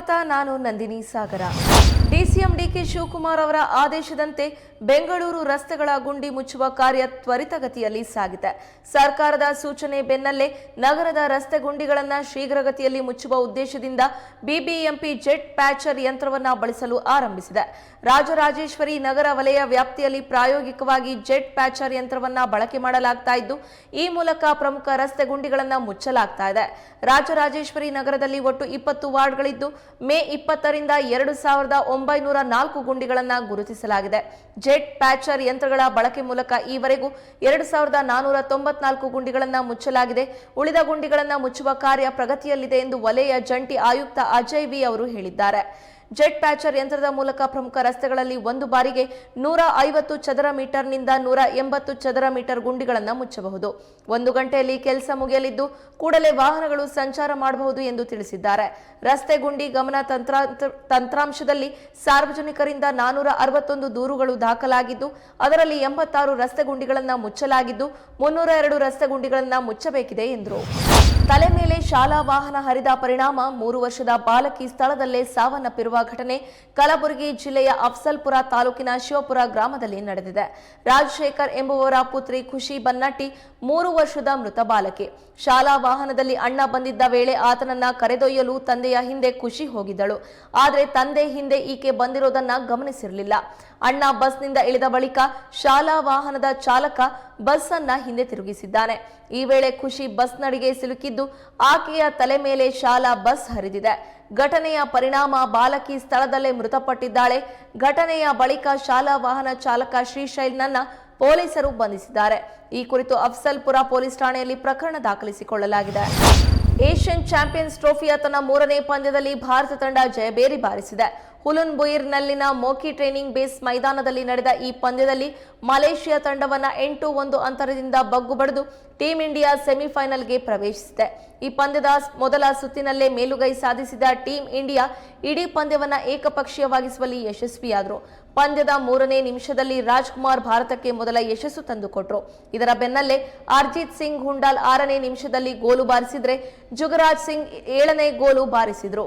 ಸ್ವಾಗತ ನಾನು Nandini Sagar. DCM DK Shivakumar ಅವರ ಆದೇಶದಂತೆ ಬೆಂಗಳೂರು ರಸ್ತೆಗಳ ಗುಂಡಿ ಮುಚ್ಚುವ ಕಾರ್ಯ ತ್ವರಿತಗತಿಯಲ್ಲಿ ಸಾಗಿದೆ. ಸರ್ಕಾರದ ಸೂಚನೆ ಬೆನ್ನಲ್ಲೇ ನಗರದ ರಸ್ತೆ ಗುಂಡಿಗಳನ್ನು ಶೀಘ್ರಗತಿಯಲ್ಲಿ ಮುಚ್ಚುವ ಉದ್ದೇಶದಿಂದ ಬಿಬಿಎಂಪಿ ಜೆಟ್ ಪ್ಯಾಚರ್ ಯಂತ್ರವನ್ನ ಬಳಸಲು ಆರಂಭಿಸಿದೆ. ರಾಜರಾಜೇಶ್ವರಿ ನಗರ ವಲಯ ವ್ಯಾಪ್ತಿಯಲ್ಲಿ ಪ್ರಾಯೋಗಿಕವಾಗಿ ಜೆಟ್ ಪ್ಯಾಚರ್ ಯಂತ್ರವನ್ನ ಬಳಕೆ ಮಾಡಲಾಗ್ತಾ ಇದ್ದು, ಈ ಮೂಲಕ ಪ್ರಮುಖ ರಸ್ತೆ ಗುಂಡಿಗಳನ್ನು ಮುಚ್ಚಲಾಗ್ತಾ ಇದೆ. ರಾಜರಾಜೇಶ್ವರಿ ನಗರದಲ್ಲಿ ಒಟ್ಟು ಇಪ್ಪತ್ತು ವಾರ್ಡ್ಗಳಿದ್ದು ಮೇ ಇಪ್ಪತ್ತರಿಂದ ಎರಡು ಸಾವಿರದ ಒಂಬೈನೂರ ನಾಲ್ಕು ಗುಂಡಿಗಳನ್ನು ಗುರುತಿಸಲಾಗಿದೆ. ಜೆಟ್, ಪ್ಯಾಚರ್ ಯಂತ್ರಗಳ ಬಳಕೆ ಮೂಲಕ ಈವರೆಗೂ ಎರಡು ಸಾವಿರದ ನಾನೂರ ತೊಂಬತ್ನಾಲ್ಕು ಗುಂಡಿಗಳನ್ನು ಮುಚ್ಚಲಾಗಿದೆ. ಉಳಿದ ಗುಂಡಿಗಳನ್ನು ಮುಚ್ಚುವ ಕಾರ್ಯ ಪ್ರಗತಿಯಲ್ಲಿದೆ ಎಂದು ವಲಯ ಜಂಟಿ ಆಯುಕ್ತ ಅಜಯ್ ವಿ ಅವರು ಹೇಳಿದ್ದಾರೆ. ಜೆಟ್, ಪ್ಯಾಚರ್ ಯಂತ್ರದ ಮೂಲಕ ಪ್ರಮುಖ ರಸ್ತೆಗಳಲ್ಲಿ ಒಂದು ಬಾರಿಗೆ ನೂರ ಐವತ್ತು ಚದರ ಮೀಟರ್ನಿಂದ ನೂರ ಎಂಬತ್ತು ಚದರ ಮೀಟರ್ ಗುಂಡಿಗಳನ್ನು ಮುಚ್ಚಬಹುದು. ಒಂದು ಗಂಟೆಯಲ್ಲಿ ಕೆಲಸ ಮುಗಿಯಲಿದ್ದು, ಕೂಡಲೇ ವಾಹನಗಳು ಸಂಚಾರ ಮಾಡಬಹುದು ಎಂದು ತಿಳಿಸಿದ್ದಾರೆ. ರಸ್ತೆ ಗುಂಡಿ ಗಮನ ತಂತ್ರ ತಂತ್ರಾಂಶದಲ್ಲಿ ಸಾರ್ವಜನಿಕರಿಂದ ನಾನೂರ ಅರವತ್ತೊಂದು ದೂರುಗಳು ದಾಖಲಾಗಿದ್ದು, ಅದರಲ್ಲಿ ಎಂಬತ್ತಾರು ರಸ್ತೆ ಗುಂಡಿಗಳನ್ನು ಮುಚ್ಚಲಾಗಿದ್ದು, ಮುನ್ನೂರ ಎರಡು ರಸ್ತೆ ಗುಂಡಿಗಳನ್ನು ಮುಚ್ಚಬೇಕಿದೆ ಎಂದರು. ತಲೆ ಮೇಲೆ ಶಾಲಾ ವಾಹನ ಹರಿದ ಪರಿಣಾಮ ಮೂರು ವರ್ಷದ ಬಾಲಕಿ ಸ್ಥಳದಲ್ಲೇ ಸಾವನ್ನಪ್ಪಿರುವ ಘಟನೆ ಕಲಬುರಗಿ ಜಿಲ್ಲೆಯ ಅಫ್ಸಲ್ಪುರ ತಾಲೂಕಿನ ಶಿವಪುರ ಗ್ರಾಮದಲ್ಲಿ ನಡೆದಿದೆ. ರಾಜಶೇಖರ್ ಎಂಬುವರ ಪುತ್ರಿ ಖುಷಿ ಬನ್ನಟ್ಟಿ ಮೂರು ವರ್ಷದ ಮೃತ ಬಾಲಕಿ. ಶಾಲಾ ವಾಹನದಲ್ಲಿ ಅಣ್ಣ ಬಂದಿದ್ದ ವೇಳೆ ಆತನನ್ನ ಕರೆದೊಯ್ಯಲು ತಂದೆಯ ಹಿಂದೆ ಖುಷಿ ಹೋಗಿದ್ದಳು. ಆದರೆ ತಂದೆ ಹಿಂದೆ ಈಕೆ ಬಂದಿರೋದನ್ನ ಗಮನಿಸಿರಲಿಲ್ಲ. ಅಣ್ಣ ಬಸ್ನಿಂದ ಇಳಿದ ಬಳಿಕ ಶಾಲಾ ವಾಹನದ ಚಾಲಕ ಬಸ್ ಅನ್ನ ಹಿಂದೆ ತಿರುಗಿಸಿದ್ದಾನೆ. ಈ ವೇಳೆ ಖುಷಿ ಬಸ್ ನಡಿಗೆ ಸಿಲುಕಿದ್ದು ಆಕೆಯ ತಲೆ ಮೇಲೆ ಶಾಲಾ ಬಸ್ ಹರಿದಿದೆ. ಘಟನೆಯ ಪರಿಣಾಮ ಬಾಲಕಿ ಸ್ಥಳದಲ್ಲೇ ಮೃತಪಟ್ಟಿದ್ದಾಳೆ. ಘಟನೆಯ ಬಳಿಕ ಶಾಲಾ ವಾಹನ ಚಾಲಕ ಶ್ರೀಶೈಲ್ನನ್ನ ಪೊಲೀಸರು ಬಂಧಿಸಿದ್ದಾರೆ. ಈ ಕುರಿತು ಅಫ್ಸಲ್ಪುರ ಪೊಲೀಸ್ ಠಾಣೆಯಲ್ಲಿ ಪ್ರಕರಣ ದಾಖಲಿಸಿಕೊಳ್ಳಲಾಗಿದೆ. ಏಷ್ಯನ್ ಚಾಂಪಿಯನ್ಸ್ ಟ್ರೋಫಿಯ ತನ್ನ ಮೂರನೇ ಪಂದ್ಯದಲ್ಲಿ ಭಾರತ ತಂಡ ಜಯಬೇರಿ ಬಾರಿಸಿದೆ. ಹುಲುನ್ ಬುಯಿರ್ನಲ್ಲಿನ ಮೋಕಿ ಟ್ರೈನಿಂಗ್ ಬೇಸ್ ಮೈದಾನದಲ್ಲಿ ನಡೆದ ಈ ಪಂದ್ಯದಲ್ಲಿ ಮಲೇಷಿಯಾ ತಂಡವನ್ನು ಎಂಟು ಒಂದು ಅಂತರದಿಂದ ಬಗ್ಗು ಬಡಿದು ಟೀಂ ಇಂಡಿಯಾ ಸೆಮಿಫೈನಲ್ಗೆ ಪ್ರವೇಶಿಸಿದೆ. ಈ ಪಂದ್ಯದ ಮೊದಲ ಸುತ್ತಿನಲ್ಲೇ ಮೇಲುಗೈ ಸಾಧಿಸಿದ ಟೀಂ ಇಂಡಿಯಾ ಇಡೀ ಪಂದ್ಯವನ್ನು ಏಕಪಕ್ಷೀಯವಾಗಿಸುವಲ್ಲಿ ಯಶಸ್ವಿಯಾದರು. ಪಂದ್ಯದ ಮೂರನೇ ನಿಮಿಷದಲ್ಲಿ ರಾಜ್ಕುಮಾರ್ ಭಾರತಕ್ಕೆ ಮೊದಲ ಯಶಸ್ಸು ತಂದುಕೊಟ್ರು. ಇದರ ಬೆನ್ನಲ್ಲೇ ಅರ್ಜಿತ್ ಸಿಂಗ್ ಹುಂಡಾಲ್ ಆರನೇ ನಿಮಿಷದಲ್ಲಿ ಗೋಲು ಬಾರಿಸಿದ್ರೆ ಜುಗರಾಜ್ ಸಿಂಗ್ ಏಳನೇ ಗೋಲು ಬಾರಿಸಿದ್ರು.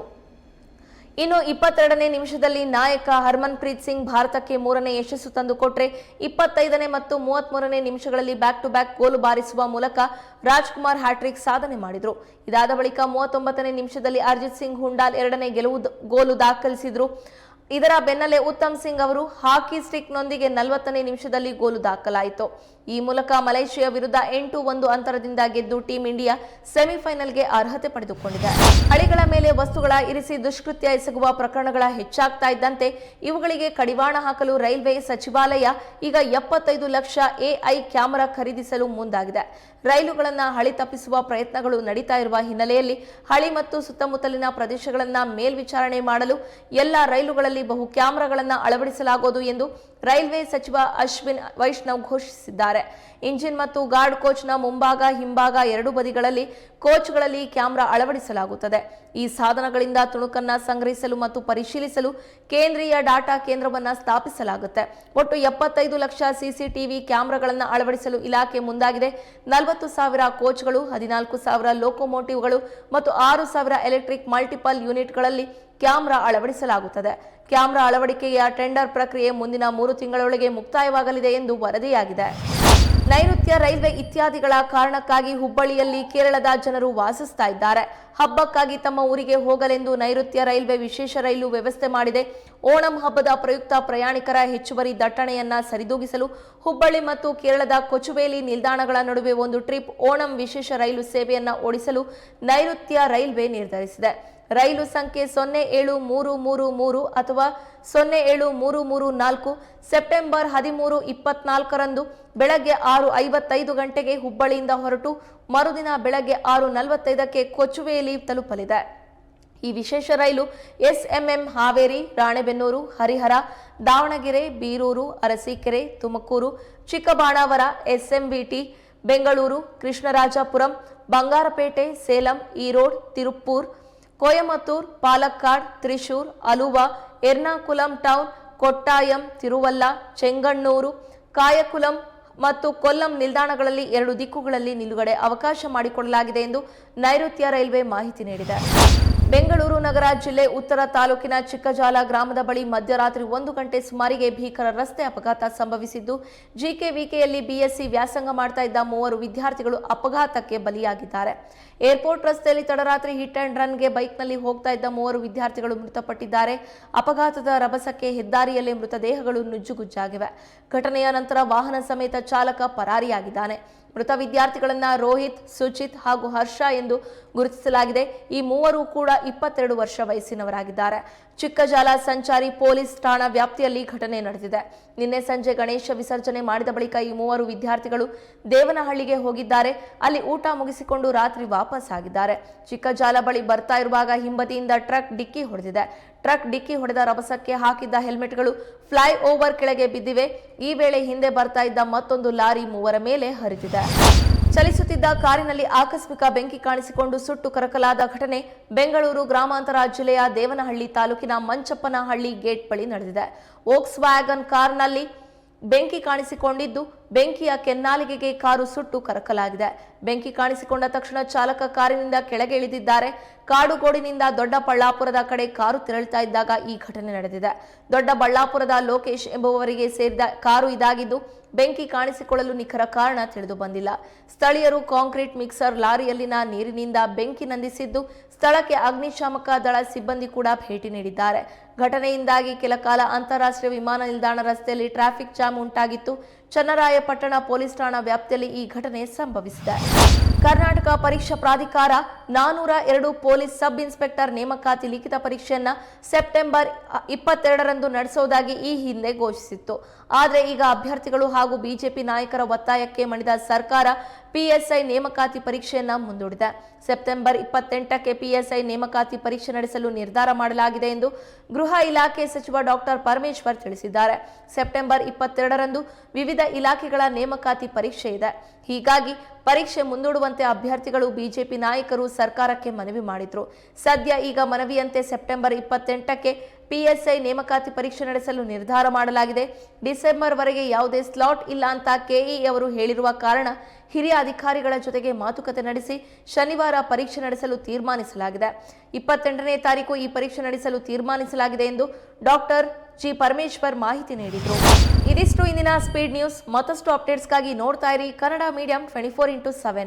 ಇನ್ನು ಇಪ್ಪತ್ತೆರಡನೇ ನಿಮಿಷದಲ್ಲಿ ನಾಯಕ ಹರ್ಮನ್ಪ್ರೀತ್ ಸಿಂಗ್ ಭಾರತಕ್ಕೆ ಮೂರನೇ ಯಶಸ್ಸು ತಂದುಕೊಟ್ರೆ ಇಪ್ಪತ್ತೈದನೇ ಮತ್ತು ಮೂವತ್ಮೂರನೇ ನಿಮಿಷಗಳಲ್ಲಿ ಬ್ಯಾಕ್ ಟು ಬ್ಯಾಕ್ ಗೋಲು ಬಾರಿಸುವ ಮೂಲಕ ರಾಜ್ಕುಮಾರ್ ಹ್ಯಾಟ್ರಿಕ್ ಸಾಧನೆ ಮಾಡಿದರು. ಇದಾದ ಬಳಿಕ ಮೂವತ್ತೊಂಬತ್ತನೇ ನಿಮಿಷದಲ್ಲಿ ಅರ್ಜಿತ್ ಸಿಂಗ್ ಹುಂಡಾಲ್ ಎರಡನೇ ಗೆಲುವು ಗೋಲು ದಾಖಲಿಸಿದ್ರು. ಇದರ ಬೆನ್ನಲ್ಲೇ ಉತ್ತಮ್ ಸಿಂಗ್ ಅವರು ಹಾಕಿ ಸ್ಟಿಕ್ನೊಂದಿಗೆ ನಲವತ್ತನೇ ನಿಮಿಷದಲ್ಲಿ ಗೋಲು ದಾಖಲಾಯಿತು. ಈ ಮೂಲಕ ಮಲೇಷಿಯಾ ವಿರುದ್ಧ ಎಂಟು ಒಂದು ಅಂತರದಿಂದ ಗೆದ್ದು ಟೀಂ ಇಂಡಿಯಾ ಸೆಮಿಫೈನಲ್ಗೆ ಅರ್ಹತೆ ಪಡೆದುಕೊಂಡಿದೆ. ಹಳಿಗಳ ಮೇಲೆ ವಸ್ತುಗಳ ಇರಿಸಿ ದುಷ್ಕೃತ್ಯ ಎಸಗುವ ಪ್ರಕರಣಗಳ ಹೆಚ್ಚಾಗ್ತಾ ಇದ್ದಂತೆ ಇವುಗಳಿಗೆ ಕಡಿವಾಣ ಹಾಕಲು ರೈಲ್ವೆ ಸಚಿವಾಲಯ ಈಗ ಎಪ್ಪತ್ತೈದು ಲಕ್ಷ ಎಐ ಕ್ಯಾಮೆರಾ ಖರೀದಿಸಲು ಮುಂದಾಗಿದೆ. ರೈಲುಗಳನ್ನ ಹಳಿ ತಪ್ಪಿಸುವ ಪ್ರಯತ್ನಗಳು ನಡೀತಾ ಇರುವ ಹಿನ್ನೆಲೆಯಲ್ಲಿ ಹಳಿ ಮತ್ತು ಸುತ್ತಮುತ್ತಲಿನ ಪ್ರದೇಶಗಳನ್ನ ಮೇಲ್ವಿಚಾರಣೆ ಮಾಡಲು ಎಲ್ಲ ರೈಲುಗಳಲ್ಲಿ ಬಹು ಕ್ಯಾಮೆರಾಗಳನ್ನು ಅಳವಡಿಸಲಾಗುವುದು ಎಂದು ರೈಲ್ವೆ ಸಚಿವ ಅಶ್ವಿನ್ ವೈಷ್ಣವ್ ಘೋಷಿಸಿದ್ದಾರೆ. ಇಂಜಿನ್ ಮತ್ತು ಗಾರ್ಡ್ ಕೋಚ್ನ ಮುಂಭಾಗ, ಹಿಂಭಾಗ ಎರಡು ಬದಿಗಳಲ್ಲಿ ಕೋಚ್ಗಳಲ್ಲಿ ಕ್ಯಾಮೆರಾ ಅಳವಡಿಸಲಾಗುತ್ತದೆ. ಈ ಸಾಧನಗಳಿಂದ ತುಣುಕನ್ನ ಸಂಗ್ರಹಿಸಲು ಮತ್ತು ಪರಿಶೀಲಿಸಲು ಕೇಂದ್ರೀಯ ಡಾಟಾ ಕೇಂದ್ರವನ್ನ ಸ್ಥಾಪಿಸಲಾಗುತ್ತೆ. ಒಟ್ಟು ಎಪ್ಪತ್ತೈದು ಲಕ್ಷ ಸಿಸಿಟಿವಿ ಕ್ಯಾಮೆರಾಗಳನ್ನು ಅಳವಡಿಸಲು ಇಲಾಖೆ ಮುಂದಾಗಿದೆ. ನಲವತ್ತು ಸಾವಿರ ಕೋಚ್ಗಳು ಹದಿನಾಲ್ಕು ಸಾವಿರ ಲೋಕೋಮೋಟಿವ್ಗಳು ಮತ್ತು ಆರು ಸಾವಿರ ಎಲೆಕ್ಟ್ರಿಕ್ ಮಲ್ಟಿಪಲ್ ಯೂನಿಟ್ಗಳಲ್ಲಿ ಕ್ಯಾಮೆರಾ ಅಳವಡಿಸಲಾಗುತ್ತದೆ. ಕ್ಯಾಮ್ರಾ ಅಳವಡಿಕೆಯ ಟೆಂಡರ್ ಪ್ರಕ್ರಿಯೆ ಮುಂದಿನ ಮೂರು ತಿಂಗಳೊಳಗೆ ಮುಕ್ತಾಯವಾಗಲಿದೆ ಎಂದು ವರದಿಯಾಗಿದೆ. ನೈಋತ್ಯ ರೈಲ್ವೆ ಇತ್ಯಾದಿಗಳ ಕಾರಣಕ್ಕಾಗಿ ಹುಬ್ಬಳ್ಳಿಯಲ್ಲಿ ಕೇರಳದ ಜನರು ವಾಸಿಸ್ತಾ ಇದ್ದಾರೆ. ಹಬ್ಬಕ್ಕಾಗಿ ತಮ್ಮ ಊರಿಗೆ ಹೋಗಲೆಂದು ನೈಋತ್ಯ ರೈಲ್ವೆ ವಿಶೇಷ ರೈಲು ವ್ಯವಸ್ಥೆ ಮಾಡಿದೆ. ಓಣಂ ಹಬ್ಬದ ಪ್ರಯುಕ್ತ ಪ್ರಯಾಣಿಕರ ಹೆಚ್ಚುವರಿ ದಟ್ಟಣೆಯನ್ನ ಸರಿದೂಗಿಸಲು ಹುಬ್ಬಳ್ಳಿ ಮತ್ತು ಕೇರಳದ ಕೊಚುವೇಲಿ ನಿಲ್ದಾಣಗಳ ನಡುವೆ ಒಂದು ಟ್ರಿಪ್ ಓಣಂ ವಿಶೇಷ ರೈಲು ಸೇವೆಯನ್ನ ಓಡಿಸಲು ನೈಋತ್ಯ ರೈಲ್ವೆ ನಿರ್ಧರಿಸಿದೆ. ರೈಲು ಸಂಖ್ಯೆ ಸೊನ್ನೆ ಏಳು ಮೂರು ಮೂರು ಮೂರು ಅಥವಾ ಸೊನ್ನೆ ಏಳು ಮೂರು ಮೂರು ನಾಲ್ಕು, ಸೆಪ್ಟೆಂಬರ್ ಹದಿಮೂರು ಇಪ್ಪತ್ನಾಲ್ಕರಂದು ಬೆಳಗ್ಗೆ ಆರು ಐವತ್ತೈದು ಗಂಟೆಗೆ ಹುಬ್ಬಳ್ಳಿಯಿಂದ ಹೊರಟು ಮರುದಿನ ಬೆಳಗ್ಗೆ ಆರು ನಲವತ್ತೈದಕ್ಕೆ ಕೊಚುವೆಯಲ್ಲಿ ತಲುಪಲಿದೆ. ಈ ವಿಶೇಷ ರೈಲು SMM Haveri, Ranebennur, Harihar, Davanagere, Birur, Arsikere, Tumakuru, Chikkabanavara, SMVT, Bengaluru, Krishnarajapuram, Bangarapete, Salem, Erode, Tiruppur Coimbatore, Palakkad, Thrissur, Aluva, Ernakulam town, Kottayam, Thiruvalla, Chengannur, Kayamkulam ಮತ್ತು ಕೊಲ್ಲಂ ನಿಲ್ದಾಣಗಳಲ್ಲಿ ಎರಡು ದಿಕ್ಕುಗಳಲ್ಲಿ ನಿಲುಗಡೆ ಅವಕಾಶ ಮಾಡಿಕೊಡಲಾಗಿದೆ ಎಂದು ನೈಋತ್ಯ ರೈಲ್ವೆ ಮಾಹಿತಿ ನೀಡಿದೆ. ಬೆಂಗಳೂರು ನಗರ ಜಿಲ್ಲೆ ಉತ್ತರ ತಾಲೂಕಿನ ಚಿಕ್ಕಜಾಲ ಗ್ರಾಮದ ಬಳಿ ಮಧ್ಯರಾತ್ರಿ ಒಂದು ಗಂಟೆ ಸುಮಾರಿಗೆ ಭೀಕರ ರಸ್ತೆ ಅಪಘಾತ ಸಂಭವಿಸಿದ್ದು, ಜಿಕೆವಿಕೆಯಲ್ಲಿ ಬಿಎಸ್ಸಿ ವ್ಯಾಸಂಗ ಮಾಡ್ತಾ ಇದ್ದ ಮೂವರು ವಿದ್ಯಾರ್ಥಿಗಳು ಅಪಘಾತಕ್ಕೆ ಬಲಿಯಾಗಿದ್ದಾರೆ. ಏರ್ಪೋರ್ಟ್ ರಸ್ತೆಯಲ್ಲಿ ತಡರಾತ್ರಿ ಹಿಟ್ ಅಂಡ್ ರನ್ಗೆ ಬೈಕ್ನಲ್ಲಿ ಹೋಗ್ತಾ ಇದ್ದ ಮೂವರು ವಿದ್ಯಾರ್ಥಿಗಳು ಮೃತಪಟ್ಟಿದ್ದಾರೆ. ಅಪಘಾತದ ರಭಸಕ್ಕೆ ಹೆದ್ದಾರಿಯಲ್ಲಿ ಮೃತದೇಹಗಳು ನುಜ್ಜುಗುಜ್ಜಾಗಿವೆ. ಘಟನೆಯ ನಂತರ ವಾಹನ ಸಮೇತ ಚಾಲಕ ಪರಾರಿಯಾಗಿದ್ದಾನೆ. ಮೃತ ವಿದ್ಯಾರ್ಥಿಗಳನ್ನ ರೋಹಿತ್, ಸುಚಿತ್ ಹಾಗೂ ಹರ್ಷ ಎಂದು ಗುರುತಿಸಲಾಗಿದೆ. ಈ ಮೂವರು ಕೂಡ ಇಪ್ಪತ್ತೆರಡು ವರ್ಷ ವಯಸ್ಸಿನವರಾಗಿದ್ದಾರೆ. ಚಿಕ್ಕಜಾಲ ಸಂಚಾರಿ ಪೊಲೀಸ್ ಠಾಣಾ ವ್ಯಾಪ್ತಿಯಲ್ಲಿ ಘಟನೆ ನಡೆದಿದೆ. ನಿನ್ನೆ ಸಂಜೆ ಗಣೇಶ ವಿಸರ್ಜನೆ ಮಾಡಿದ ಬಳಿಕ ಈ ಮೂವರು ವಿದ್ಯಾರ್ಥಿಗಳು ದೇವನಹಳ್ಳಿಗೆ ಹೋಗಿದ್ದಾರೆ. ಅಲ್ಲಿ ಊಟ ಮುಗಿಸಿಕೊಂಡು ರಾತ್ರಿ ವಾಪಸ್ ಆಗಿದ್ದಾರೆ. ಚಿಕ್ಕಜಾಲ ಬಳಿ ಬರ್ತಾ ಇರುವಾಗ ಹಿಂಬದಿಯಿಂದ ಟ್ರಕ್ ಡಿಕ್ಕಿ ಹೊಡೆದಿದೆ. ಟ್ರಕ್ ಡಿಕ್ಕಿ ಹೊಡೆದ ರಭಸಕ್ಕೆ ಹಾಕಿದ್ದ ಹೆಲ್ಮೆಟ್ಗಳು ಫ್ಲೈ ಓವರ್ ಕೆಳಗೆ ಬಿದ್ದಿವೆ. ಈ ವೇಳೆ ಹಿಂದೆ ಬರ್ತಾ ಇದ್ದ ಮತ್ತೊಂದು ಲಾರಿ ಮೂವರ ಮೇಲೆ ಹರಿದಿದೆ. ಚಲಿಸುತ್ತಿದ್ದ ಕಾರಿನಲ್ಲಿ ಆಕಸ್ಮಿಕ ಬೆಂಕಿ ಕಾಣಿಸಿಕೊಂಡು ಸುಟ್ಟು ಕರಕಲಾದ ಘಟನೆ ಬೆಂಗಳೂರು ಗ್ರಾಮಾಂತರ ಜಿಲ್ಲೆಯ ದೇವನಹಳ್ಳಿ ತಾಲೂಕಿನ ಮಂಚಪ್ಪನಹಳ್ಳಿ ಗೇಟ್ ಬಳಿ ನಡೆದಿದೆ. ವೋಕ್ಸ್ ವ್ಯಾಗನ್ ಕಾರ್ನಲ್ಲಿ ಬೆಂಕಿ ಕಾಣಿಸಿಕೊಂಡಿದ್ದು ಬೆಂಕಿಯ ಕೆನ್ನಾಲಿಗೆಗೆ ಕಾರು ಸುಟ್ಟು ಕರಕಲಾಗಿದೆ. ಬೆಂಕಿ ಕಾಣಿಸಿಕೊಂಡ ತಕ್ಷಣ ಚಾಲಕ ಕಾರಿನಿಂದ ಕೆಳಗೆ ಇಳಿದಿದ್ದಾರೆ. ಕಾಡುಗೋಡಿನಿಂದ ದೊಡ್ಡಬಳ್ಳಾಪುರದ ಕಡೆ ಕಾರು ತೆರಳುತ್ತಾ ಇದ್ದಾಗ ಈ ಘಟನೆ ನಡೆದಿದೆ. ದೊಡ್ಡಬಳ್ಳಾಪುರದ ಲೋಕೇಶ್ ಎಂಬುವವರಿಗೆ ಸೇರಿದ ಕಾರು ಇದಾಗಿದ್ದು, ಬೆಂಕಿ ಕಾಣಿಸಿಕೊಳ್ಳಲು ನಿಖರ ಕಾರಣ ತಿಳಿದು ಬಂದಿಲ್ಲ. ಸ್ಥಳೀಯರು ಕಾಂಕ್ರೀಟ್ ಮಿಕ್ಸರ್ ಲಾರಿಯಲ್ಲಿನ ನೀರಿನಿಂದ ಬೆಂಕಿ ನಂದಿಸಿದ್ದು, ಸ್ಥಳಕ್ಕೆ ಅಗ್ನಿಶಾಮಕ ದಳ ಸಿಬ್ಬಂದಿ ಕೂಡ ಭೇಟಿ ನೀಡಿದ್ದಾರೆ. ಘಟನೆಯಿಂದಾಗಿ ಕೆಲ ಕಾಲ ಅಂತಾರಾಷ್ಟ್ರೀಯ ವಿಮಾನ ನಿಲ್ದಾಣ ರಸ್ತೆಯಲ್ಲಿ ಟ್ರಾಫಿಕ್ ಜಾಮ್ ಉಂಟಾಗಿತ್ತು. ಚನ್ನರಾಯಪಟ್ಟಣ ಪೊಲೀಸ್ ಠಾಣಾ ವ್ಯಾಪ್ತಿಯಲ್ಲಿ ಈ ಘಟನೆ ಸಂಭವಿಸಿದೆ. ಕರ್ನಾಟಕ ಪರೀಕ್ಷಾ ಪ್ರಾಧಿಕಾರ ನಾನೂರ ಎರಡು ಪೊಲೀಸ್ ಸಬ್ ಇನ್ಸ್ಪೆಕ್ಟರ್ ನೇಮಕಾತಿ ಲಿಖಿತ ಪರೀಕ್ಷೆಯನ್ನ ಸೆಪ್ಟೆಂಬರ್ ಇಪ್ಪತ್ತೆರಡರಂದು ನಡೆಸುವುದಾಗಿ ಈ ಹಿಂದೆ ಘೋಷಿಸಿತ್ತು. ಆದರೆ ಈಗ ಅಭ್ಯರ್ಥಿಗಳು ಹಾಗೂ ಬಿಜೆಪಿ ನಾಯಕರ ಒತ್ತಾಯಕ್ಕೆ ಮಣಿದ ಸರ್ಕಾರ ಪಿಎಸ್ಐ ನೇಮಕಾತಿ ಪರೀಕ್ಷೆಯನ್ನ ಮುಂದೂಡಿದೆ. ಸೆಪ್ಟೆಂಬರ್ ಇಪ್ಪತ್ತೆಂಟಕ್ಕೆ ಪಿಎಸ್ಐ ನೇಮಕಾತಿ ಪರೀಕ್ಷೆ ನಡೆಸಲು ನಿರ್ಧಾರ ಮಾಡಲಾಗಿದೆ ಎಂದು ಗೃಹ ಇಲಾಖೆ ಸಚಿವ ಡಾಕ್ಟರ್ ಪರಮೇಶ್ವರ್ ತಿಳಿಸಿದ್ದಾರೆ. ಸೆಪ್ಟೆಂಬರ್ ಇಪ್ಪತ್ತೆರಡರಂದು ವಿವಿಧ ಇಲಾಖೆಗಳ ನೇಮಕಾತಿ ಪರೀಕ್ಷೆ ಇದೆ. ಹೀಗಾಗಿ ಪರೀಕ್ಷೆ ಮುಂದೂಡುವಂತೆ ಅಭ್ಯರ್ಥಿಗಳು ಬಿಜೆಪಿ ನಾಯಕರು ಸರ್ಕಾರಕ್ಕೆ ಮನವಿ ಮಾಡಿದ್ರು. ಸದ್ಯ ಈಗ ಮನವಿಯಂತೆ ಸೆಪ್ಟೆಂಬರ್ ಇಪ್ಪತ್ತೆಂಟಕ್ಕೆ ಪಿಎಸ್ಐ ನೇಮಕಾತಿ ಪರೀಕ್ಷೆ ನಡೆಸಲು ನಿರ್ಧಾರ ಮಾಡಲಾಗಿದೆ. ಡಿಸೆಂಬರ್ ವರೆಗೆ ಯಾವುದೇ ಸ್ಲಾಟ್ ಇಲ್ಲ ಅಂತ ಕೆಇ ಅವರು ಹೇಳಿರುವ ಕಾರಣ ಹಿರಿಯ ಅಧಿಕಾರಿಗಳ ಜೊತೆಗೆ ಮಾತುಕತೆ ನಡೆಸಿ ಶನಿವಾರ ಪರೀಕ್ಷೆ ನಡೆಸಲು ತೀರ್ಮಾನಿಸಲಾಗಿದೆ. ಇಪ್ಪತ್ತೆಂಟನೇ ತಾರೀಕು ಈ ಪರೀಕ್ಷೆ ನಡೆಸಲು ತೀರ್ಮಾನಿಸಲಾಗಿದೆ ಎಂದು ಡಾಕ್ಟರ್ ಜಿ ಪರಮೇಶ್ವರ್ ಮಾಹಿತಿ ನೀಡಿದರು. ಇದಿಷ್ಟು ಇಂದಿನ ಸ್ಪೀಡ್ ನ್ಯೂಸ್. ಮತ್ತಷ್ಟು ಅಪ್ಡೇಟ್ಸ್ಗಾಗಿ ನೋಡ್ತಾ ಇರಿ Kannada medium twenty four into seven.